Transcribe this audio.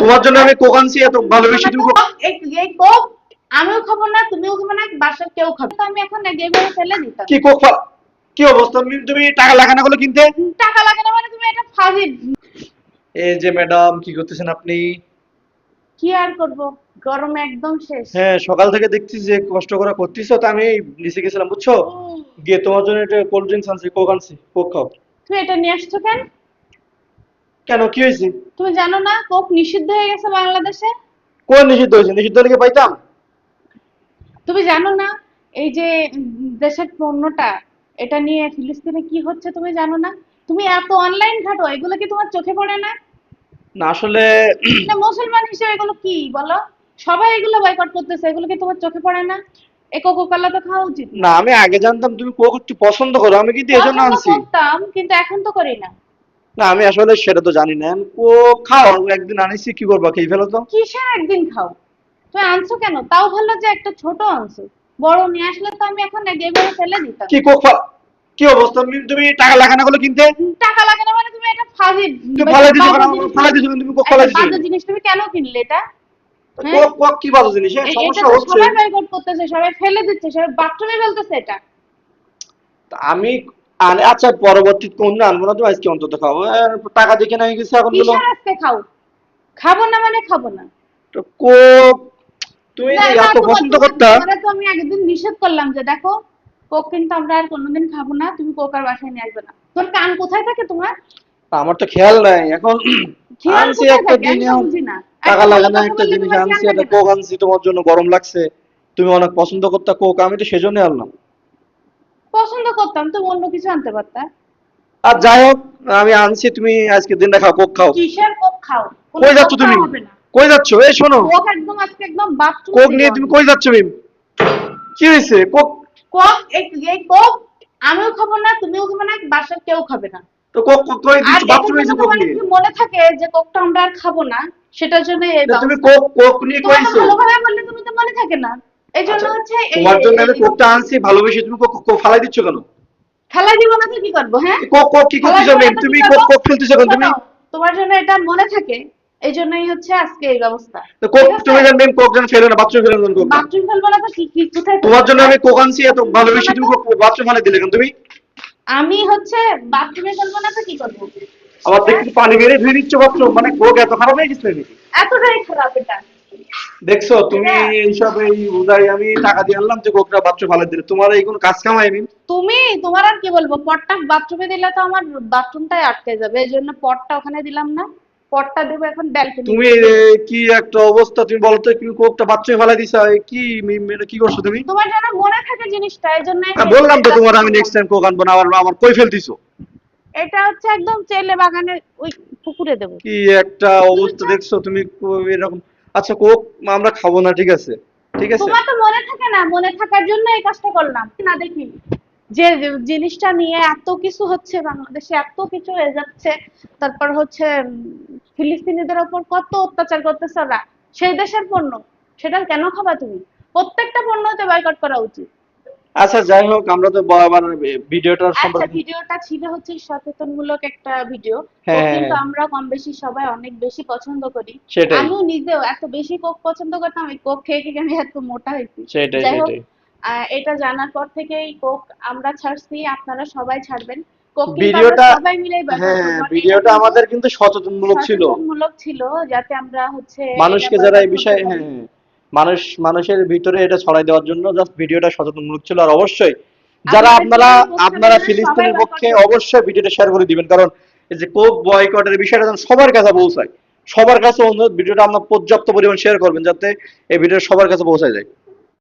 তোমার জন্য আমি কোক আনছি এত ভালোবেসে তুমি আমিও খাব না তুমিও খাব না বাসার কেউ খাবে তো আমি এখন ফেলে দিতাম। কি কোক কি অবস্থা? তুমি- তুমি টাকা লাগা না করলে কিনতে? টাকা লাগে না মানে তুমি এটা এই যে ম্যাডাম কি করতেছেন আপনি? কি আর করব? গরমে একদম শেষ। হ্যাঁ সকাল থেকে দেখছি যে কষ্ট করে করতেছো তো আমি নিচে গেছিলাম বুঝছ? গিয়ে তোমার জন্য একটা কোল্ড ড্রিঙ্কস আনছি কোক আনছি কোক খাও। তুমি এটা নিয়ে আসছো কেন? কেন কি হয়েছে? তুমি জানো না কোক নিষিদ্ধ হয়ে গেছে বাংলাদেশে? কোন নিষিদ্ধ হয়েছে? নিষিদ্ধ হলে কি পাইতাম? তুমি জানো না এই যে দেশের পণ্যটা এটা নিয়ে ফিলিস্তিনে কি হচ্ছে তুমি জানো না? তুমি এত অনলাইন ঘাটো এগুলো কি তোমার চোখে পড়ে না? না আসলে না মুসলমান হিসেবে এগুলো কি বলো? সবাই এগুলো বয়কট করতেছে এগুলো কি তোমার চোখে পড়ে না? এ কোকো কোলা তো খাওয়া উচিত। না। আমি আগে জানতাম তুমি কোক একটু পছন্দ করো আমি কিন্তু এই জন্য পছন্দ আনছি। করতাম কিন্তু এখন তো করি না। না আমি আসলে সেটা তো জানি না। কোক খাও একদিন আনিছি কি করবা খেয়ে ফেলো তো। কিসের একদিন খাও? তুমি আনছো কেন? তাও ভালো যে একটা ছোট আনছো। বড় নিয়ে আসলে তো আমি এখন এভাবে ফেলে দিতাম। কি কোক কি অবস্থা? তুমি- তুমি টাকা লাগা না করলে কিনতে? টাকা লাগে না মানে তুমি এটা ফাজি তুমি ফালাই দিছো কেন? ফালাই দিছো তুমি কোক ফালাই দিছো বাজে? জিনিস তুমি কেন কিনলে এটা? হ্যাঁ? কোক কোক কি বাজে জিনিস? সমস্যা হচ্ছে। সবাই বয়কট করতেছে সবাই ফেলে দিচ্ছে সবাই বাথরুমে ফেলতেছে এটা। আমি আনে আচ্ছা পরবর্তী কোন আনব না তো আজকে অন্তত খাব। টাকা দেখে না গেছে এখন বলো। আজকে খাও? খাব না মানে খাব না। তো কোক তুমি এত পছন্দ করতা? তো আমি আগের নিষেধ করলাম যে দেখো কোক কিন্তু আমরা আর কোনোদিন খাব না তুমি কোক আর বাসায় নিয়ে আসবে না। তোর কান কোথায় থাকে তোমার? আমার তো খেয়াল নাই এখন আনছি একটা থাকে? আমি তো জিনিস বুঝি না। টাকা একটা লাগে না একটা জিনিস আনছি একটা কোক আনছি তোমার জন্য গরম লাগছে। তুমি অনেক পছন্দ করতা কোক আমি তো সেজন্য আনলাম। পছন্দ করতাম তো অন্য কিছু আনতে পারতা। আর যাই হোক আমি আনছি তুমি আজকে দিনটা খাও কোক খাও। কিসের কোক খাও? কই যাচ্ছ তুমি। কই যাচ্ছ? এই শোনো। কোক একদম আজকে একদম বাথরুম কোক নিয়ে তুমি কই যাচ্ছ মিম কি হয়েছে? কোক কোক এই এই কোক আমিও খাব না তুমিও খাবে না বাসার কেউ খাবে না। তো কোক কোক কই এখন বাথরুমে যদি কোক নিয়ে? মনে থাকে যে কোকটা আমরা আর খাব না সেটার জন্য এই তুমি কোক কোক নিয়ে কইছো? ভালোভাবে বললে তুমি তো মনে থাকে না। এই জন্য আচ্ছা, হচ্ছে তোমার জন্য আমি কোকটা আনছি ভালোবেসে। তুমি কোক ফালাই দিচ্ছ কেন? খেলা দিব না কি করব হ্যাঁ? কোক কোক কি করতেছো? তুমি কোক কোক কেন তুমি? তোমার জন্য এটা মনে থাকে এই জন্যই হচ্ছে আজকে এই ব্যবস্থা। তো কোক তুমি জান মিম কোক ফেলে না বাথরুমে ফেলে না কোক বাথরুম ফেলব না তো কি কি কোথায় তোমার জন্য আমি কোক আনছি এত ভালোবেসে তুমি কোক বাথরুম ফালাই দিলে কেন তুমি? আমি হচ্ছে বাথরুমে ফেলব না তো কি করব? আবার দেখছি পানি মেরে ধুয়ে দিচ্ছ বাথরুম মানে কোক এত খারাপ হয়ে গেছে নাকি? এতটাই খারাপ এটা। দেখছ তুমি হ্যাঁ। এইসব এই উদয় আমি টাকা দিয়ে আনলাম যে কোকটা বাথরুম ফালাই দিলে। তোমার এই কোনো কাজ কামাই মিম তুমি তোমার আর কি বলব? পটটা বাথরুমে দিলে তো আমার বাথরুমটাই আটকে যাবে এই জন্য পটটা ওখানে দিলাম না। পটটা দেবো এখন ব্যালকনি। তুমি কি একটা অবস্থা তুমি বলো তো তুমি কোকটা বাথরুমে ফালাই দিছো কি এটা কি করছ তুমি? তোমার যেন মনে থাকে জিনিসটা এই জন্য বললাম তো তোমার আমি নেক্সট টাইম কোক আনব না আবার আমার কই ফেলতিছো এটা হচ্ছে একদম চেলে বাগানের ওই পুকুরে দেবো। কি একটা অবস্থা দেখছ তুমি এরকম আচ্ছা কোক, আমরা খাব না, ঠিক আছে। ঠিক আছে? তোমার তো মনে থাকে না, মনে থাকার জন্য এই কাজটা করলাম। না দেখি। যে জিনিসটা নিয়ে এত কিছু হচ্ছে বাংলাদেশে, এত কিছু হয়ে যাচ্ছে, তারপর হচ্ছে ফিলিস্তিনিদের ওপর কত অত্যাচার করতেছে ওরা। সেই দেশের পণ্য, সেটা কেন খাবা তুমি? প্রত্যেকটা পণ্যতে বয়কট করা উচিত। আচ্ছা যাই হোক আমরা তো আবার ভিডিওটার আচ্ছা সম্পর্কে ভিডিওটা ছিল হচ্ছে সচেতনমূলক একটা ভিডিও। হ্যাঁ, হ্যাঁ, কিন্তু হ্যাঁ। আমরা কম বেশি সবাই অনেক বেশি পছন্দ করি। আমিও নিজেও এত বেশি কোক পছন্দ করতাম এই কোক খেয়ে খেয়ে আমি এত মোটা হয়েছি। সেটাই সেটাই। আহ, এটা জানার পর থেকেই কোক আমরা ছাড়ছি আপনারা সবাই ছাড়বেন। কোক ভিডিওটা ব্যবহার হ্যাঁ ভিডিওটা আমাদের কিন্তু সচেতনমূলক ছিল। সচেতনমূলক ছিল যাতে আমরা হচ্ছে মানুষকে যারা এই বিষয়ে হ্যাঁ। হ্যাঁ, মানুষ মানুষের ভিতরে এটা ছড়াই দেওয়ার জন্য জাস্ট ভিডিওটা সচেতনমূলক ছিল। আর অবশ্যই যারা আপনারা আপনারা ফিলিস্তিনের পক্ষে। অবশ্যই ভিডিওটা শেয়ার করে দিবেন। কারণ এই যে কোপ বয়কটের বিষয়টা যেন সবার কাছে পৌঁছায় সবার কাছে অনুরোধ ভিডিওটা আপনার পর্যাপ্ত পরিমাণ শেয়ার করবেন যাতে এই ভিডিও সবার কাছে পৌঁছায় যায়।